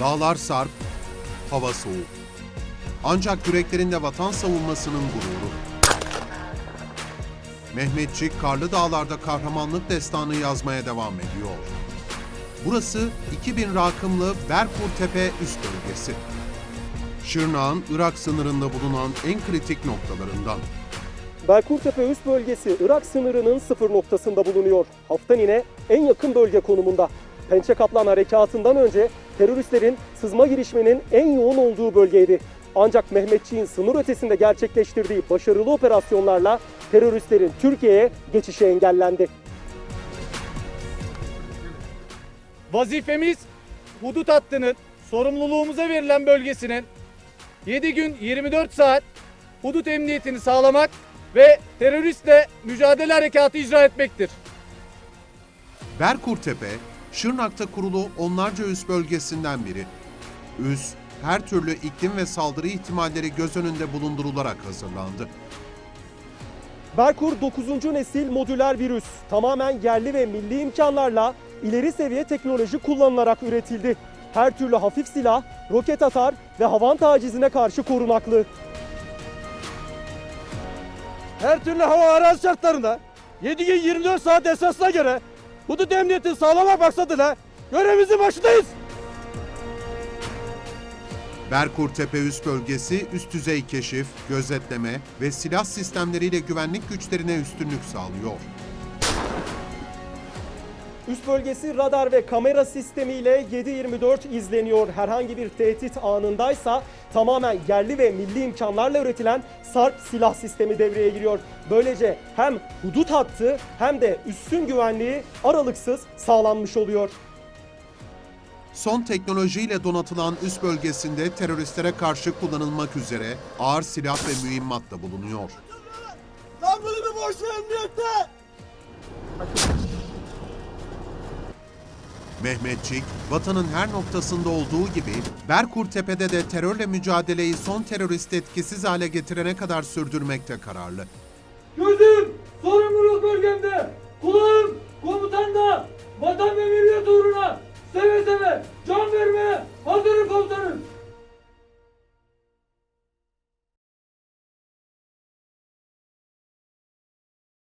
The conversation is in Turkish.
Dağlar sarp, hava soğuk. Ancak yüreklerinde vatan savunmasının gururu. Mehmetçik karlı dağlarda kahramanlık destanı yazmaya devam ediyor. Burası 2000 rakımlı Berkur Tepe üst bölgesi. Şırnak'ın Irak sınırında bulunan en kritik noktalarından. Berkurtepe üst bölgesi Irak sınırının sıfır noktasında bulunuyor. Haftanine en yakın bölge konumunda. Pençe Kaplan harekatından önce teröristlerin sızma girişiminin en yoğun olduğu bölgeydi. Ancak Mehmetçiğin sınır ötesinde gerçekleştirdiği başarılı operasyonlarla teröristlerin Türkiye'ye geçişi engellendi. Vazifemiz hudut hattının sorumluluğumuza verilen bölgesinin 7 gün 24 saat hudut emniyetini sağlamak ve teröristle mücadele harekatı icra etmektir. Berkurtepe, Şırnak'ta kurulu onlarca üs bölgesinden biri. Üs, her türlü iklim ve saldırı ihtimalleri göz önünde bulundurularak hazırlandı. Berkur 9. nesil modüler virüs tamamen yerli ve milli imkanlarla ileri seviye teknoloji kullanılarak üretildi. Her türlü hafif silah, roket atar ve havan tacizine karşı korunaklı. her türlü hava arazi şartlarında 7 gün 24 saat esasına göre hudut emniyetini sağlamak maksadıyla görevimizin başındayız. Berkurtepe üst bölgesi üst düzey keşif, gözetleme ve silah sistemleriyle güvenlik güçlerine üstünlük sağlıyor. Üst bölgesi radar ve kamera sistemiyle 7-24 izleniyor. Herhangi bir tehdit anındaysa tamamen yerli ve milli imkanlarla üretilen SARP silah sistemi devreye giriyor. Böylece hem hudut hattı hem de üssün güvenliği aralıksız sağlanmış oluyor. Son teknolojiyle donatılan üst bölgesinde teröristlere karşı kullanılmak üzere ağır silah ve mühimmat da bulunuyor. Lan bunu bir boş ver emniyette. Mehmetçik, vatanın her noktasında olduğu gibi Berkurtepe'de de terörle mücadeleyi son terörist etkisiz hale getirene kadar sürdürmekte kararlı. Gözüm sorumluluk bölgemde, kulağım komutanda, vatan ve millet uğruna seve seve can vermeye hazırım komutanım.